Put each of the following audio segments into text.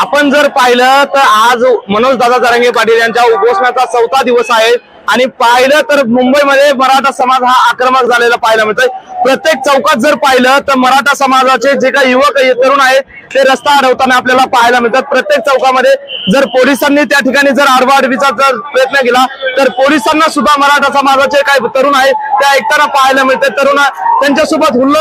आपण जर पाहिलं तर आज मनोज दादा जरांगे पाटील यांच्या उपोषणाचा चौथा दिवस आहे आणि पाहिलं तर मुंबईमध्ये मराठा समाज हा आक्रमक झालेला पाहायला मिळतोय. प्रत्येक चौकात जर पाहिलं तर मराठा समाजाचे जे काही युवक तरुण आहेत ते रस्ता अडवताना आपल्याला पाहायला मिळतात. प्रत्येक चौकामध्ये जर पोलिसांनी त्या ठिकाणी जर आडवाडवीचा जर प्रयत्न केला तर पोलिसांना सुद्धा मराठा समाजाचे काही तरुण आहेत ते ऐकताना पाहायला मिळते. तरुण त्यांच्यासोबत हुल्ल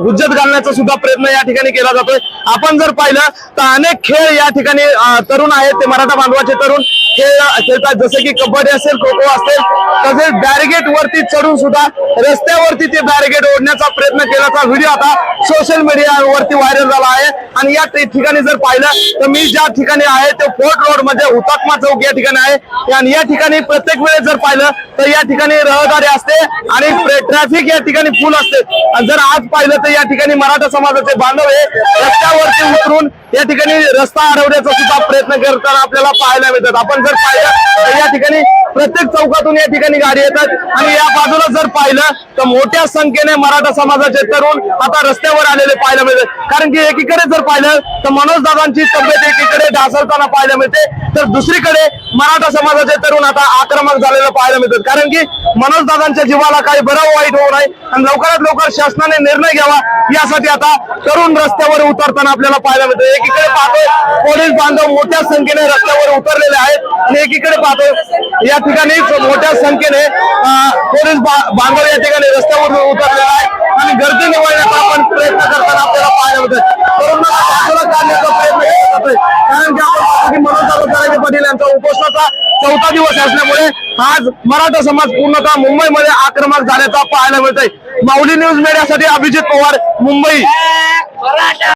हुज्जत घालण्याचा सुद्धा प्रयत्न या ठिकाणी केला जातोय. आपण जर पाहिलं तर अनेक खेळ या ठिकाणी तरुण आहेत ते मराठा बांधवाचे तरुण. खेळ खेळतात. जसे की कबड्डी असेल खो खो असेल तसेच बॅरिगेट वरती चढून सुद्धा रस्त्यावरती ते बॅरिगेट ओढण्याचा प्रयत्न केल्याचा व्हिडिओ आता सोशल मीडियावरती व्हायरल झाला आहे. आणि या ठिकाणी जर पाहिलं तर मी ज्या ठिकाणी आहे ते फोर्ट रोडमध्ये हुतात्मा चौक या ठिकाणी आहे. आणि या ठिकाणी प्रत्येक वेळेस जर पाहिलं तर या ठिकाणी रहदारी असते आणि ट्रॅफिक या ठिकाणी फुल असते. आणि जर आज पाहिलं तर या ठिकाणी मराठा समाजाचे बांधव हे रस्त्यावरती उतरून या ठिकाणी रस्ता अडवण्याचा सुद्धा प्रयत्न करताना आपल्याला पाहायला मिळतात. आपण जर पाहिलं तर या ठिकाणी प्रत्येक चौकातून या ठिकाणी गाडी येतात. आणि या बाजूला जर पाहिलं तर मोठ्या संख्येने मराठा समाजाचे तरुण आता रस्त्यावर आलेले पाहायला मिळतात. कारण की एकीकडे जर पाहिलं तर मनोज दादांची तब्येत एकीकडे ढासळताना पाहायला मिळते. तर दुसरीकडे मराठा समाजाचे तरुण आता आक्रमक झालेलं पाहायला मिळतात. कारण की मनोज दादांच्या जीवाला काही बरं वाईट होऊ नये आणि लवकरात लवकर शासनाने निर्णय घ्यावा यासाठी आता तरुण रस्त्यावर उतरताना आपल्याला पाहायला मिळतं. एकीकडे पाहतोय पोलीस बांधव मोठ्या संख्येने रस्त्यावर उतरलेले आहेत. आणि एकीकडे पाहतो या ठिकाणी मोठ्या संख्येने पोलीस बांधव या ठिकाणी रस्त्यावर उतरलेला आहे आणि गर्दी निवडण्याचा आपण प्रयत्न करताना आपल्याला पाहायला मिळतं काढण्याचा प्रयत्न केला जातोय. कारण की आपण मनोज पाटील यांचा उपोषणाचा चौथा दिवस असल्यामुळे आज मराठा समाज पूर्णतः मुंबईमध्ये आक्रमक झाल्याचा पाहायला मिळतंय. माऊली न्यूज मीडियासाठी अभिजित पवार मुंबई.